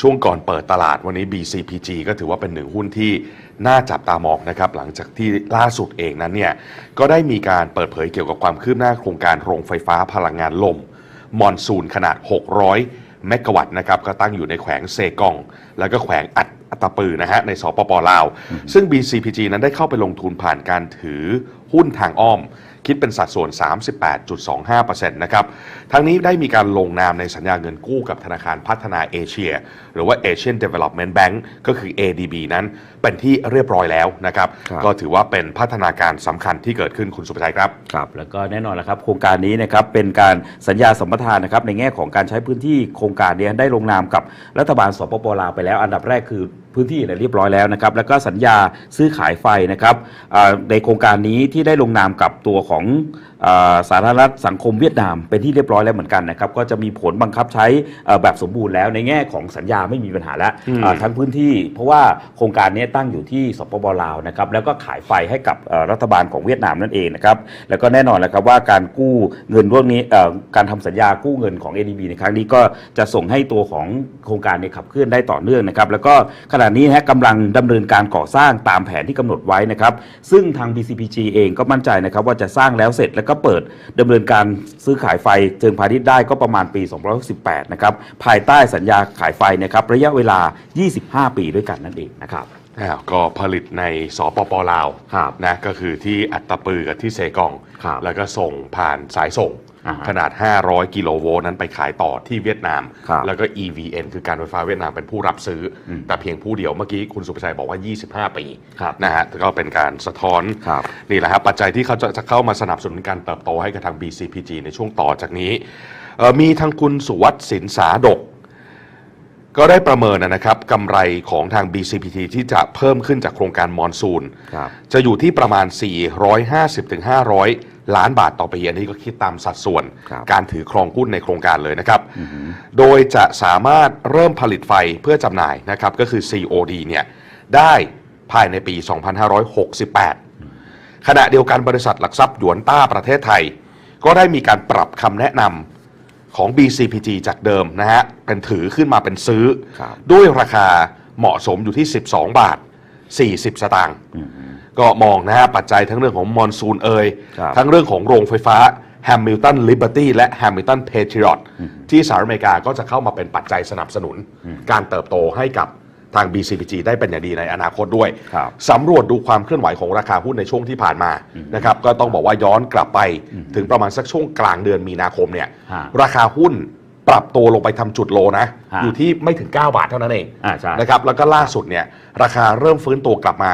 ช่วงก่อนเปิดตลาดวันนี้ BCPG ก็ถือว่าเป็นหนึ่งหุ้นที่น่าจับตามองนะครับหลังจากที่ล่าสุดเองนั้นเนี่ยก็ได้มีการเปิดเผยเกี่ยวกับความคืบหน้าโครงการโรงไฟฟ้าพลังงานลมมอนซูนขนาด 600 เมกะวัตต์นะครับก็ตั้งอยู่ในแขวงเซกอง แล้วก็แขวงอัด อัตตปือนะฮะในสปปลาว ซึ่ง BCPG นั้นได้เข้าไปลงทุนผ่านการถือหุ้นทางอ้อม คิดเป็นสัดส่วน 38.25%นะครับทั้งนี้ได้มีการลงนามในสัญญาเงินกู้กับธนาคารพัฒนาเอเชีย หรือว่า Asian Development Bank ก็คือ ADB นั้นเป็นที่เรียบร้อยแล้วนะครับ ครับ ก็ถือว่าเป็นพัฒนาการสำคัญที่เกิดขึ้นคุณสุภชัยครับ ครับแล้วก็แน่นอนแล้วครับโครงการนี้นะครับเป็นการสัญญาสัมปทานนะครับในแง่ของการใช้พื้นที่โครงการเนี้ได้ลงนามกับรัฐบาลสปปลาวไปแล้ว อันดับแรกคือ พื้นที่เนี่ยเรียบร้อยแล้วนะครับแล้วก็สัญญาซื้อขายไฟนะครับอ่าในโครงการนี้ที่ได้ลงนามกับตัวของอ่าสาธารณรัฐสังคมเวียดนาม เป็นที่เรียบร้อยแล้วเหมือนกันนะครับก็จะมีผลบังคับใช้เอ่อแบบสมบูรณ์แล้วในแง่ของสัญญาไม่มีปัญหาแล้วอืมอ่าทั้งพื้นที่ เพราะว่าโครงการนี้ตั้งอยู่ที่สปปลาวนะครับแล้วก็ขายไฟให้กับเอ่อรัฐบาลของเวียดนามนั่นเองนะครับแล้วก็แน่นอนแล้วครับว่าการกู้เงินพวกนี้เอ่อการทำสัญญากู้เงินของ ADB ในครั้งนี้ก็จะส่งให้ตัวของโครงการเนยขับเคลื่อนได้ต่อเนื่องนะครับแล้วก็ขณะนี้นะกำลังดำเนินการก่อสร้างตามแผนที่กำหนดไว้นะครับ ซึ่งทาง BCPG เองก็มั่นใจนะครับว่าจะสร้างแล้วเสร็จแล้วก็เปิดดำเนินการซื้อขายไฟเชิงพาณิชย์ได้ก็ประมาณปี 2018 นะครับ ภายใต้สัญญาขายไฟนะครับระยะเวลา 25 ปีด้วยกันนั่นเองนะครับ อ้าวก็ผลิตในสปปลาวครับนะก็คือที่อัตตปือกับที่เซกอง ครับแล้วก็ส่งผ่านสายส่ง อ่าฮะขนาด 500 กิโลโวลต์นั้นไปขายต่อที่เวียดนาม ครับแล้วก็ EVN คือการไฟฟ้าเวียดนามเป็นผู้รับซื้ออมแต่เพียงผู้เดียวเมื่อกี้คุณสุภชัยบอกว่า 25 ปีครับนะฮะก็เป็นการสะท้อนครับ นี่แหละครับปัจจัยที่เขาจะจะเข้ามาสนับสนุนการเติบโตให้กับทาง BCPG ในช่วงต่อจากนี้เอ่อมีทางคุณสุวัสด์สินสาดก ก็ได้ประเมินนะครับกำไรของทาง BCPT ที่จะเพิ่มขึ้นจากโครงการมอนซูน ครับ จะอยู่ที่ประมาณ 450-500 ล้านบาทต่อปีอันนี้ก็คิดตามสัดส่วนครับ การถือครองหุ้นในโครงการเลยนะครับ โดยจะสามารถเริ่มผลิตไฟเพื่อจำหน่ายนะครับก็คือ COD เนี่ยได้ภายในปี 2568 ขณะเดียวกันบริษัทหลักทรัพย์หยวนต้าประเทศไทย ก็ได้มีการปรับคำแนะนำ ของ BCPG จากเดิมนะฮะ เป็นถือขึ้นมาเป็นซื้อ ครับด้วยราคาเหมาะสมอยู่ที่ 12 บาท 40 สตางค์ก็มองนะฮะ ปัจจัยทั้งเรื่องของมอนซูนเอยครับ ทั้งเรื่องของโรงไฟฟ้าแฮมิลตันลิเบอร์ตี้และแฮมิลตันเพเท i อตที่สหรัฐอเมริกาก็จะเข้ามาเป็นปัจจัยสนับสนุน การเติบโตให้กับ ทาง BCPG ได้เป็นอย่างดีในอนาคตด้วย ครับสำรวจดูความเคลื่อนไหวของราคาหุ้นในช่วงที่ผ่านมานะครับก็ต้องบอกว่าย้อนกลับไปถึงประมาณสักช่วงกลางเดือนมีนาคมเนี่ยฮะราคาหุ้นปรับตัวลงไปทำจุดโลนะ ฮะอยู่ที่ไม่ถึง 9 บาทเท่านั้นเองอ่าใช่ นะครับแล้วก็ล่าสุดเนี่ยราคาเริ่มฟื้นตัวกลับมา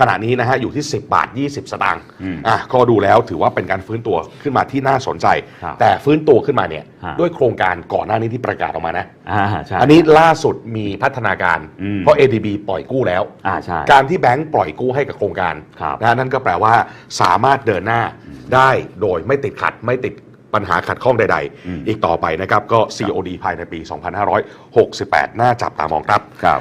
ขณะนี้นะฮะอยู่ที่ 10 บาท 20 สตางค์อืมอะก็ดูแล้วถือว่าเป็นการฟื้นตัวขึ้นมาที่น่าสนใจ ครับแต่ฟื้นตัวขึ้นมาเนี่ยฮะ ด้วยโครงการก่อนหน้านี้ที่ประกาศออกมานะ อ่าใช่ อันนี้ล่าสุดมีพัฒนาการ อืม เพราะ ADB ปล่อยกู้แล้ว อ่าใช่ การที่แบงก์ปล่อยกู้ให้กับโครงการครับนะฮะนั่นก็แปลว่าสามารถเดินหน้าได้โดยไม่ติดขัดไม่ติดปัญหาขัดข้องใด อืม ๆ อีกต่อไปนะครับ ก็ COD ภายในปี 2568 น่าจับตามองครับ ครับ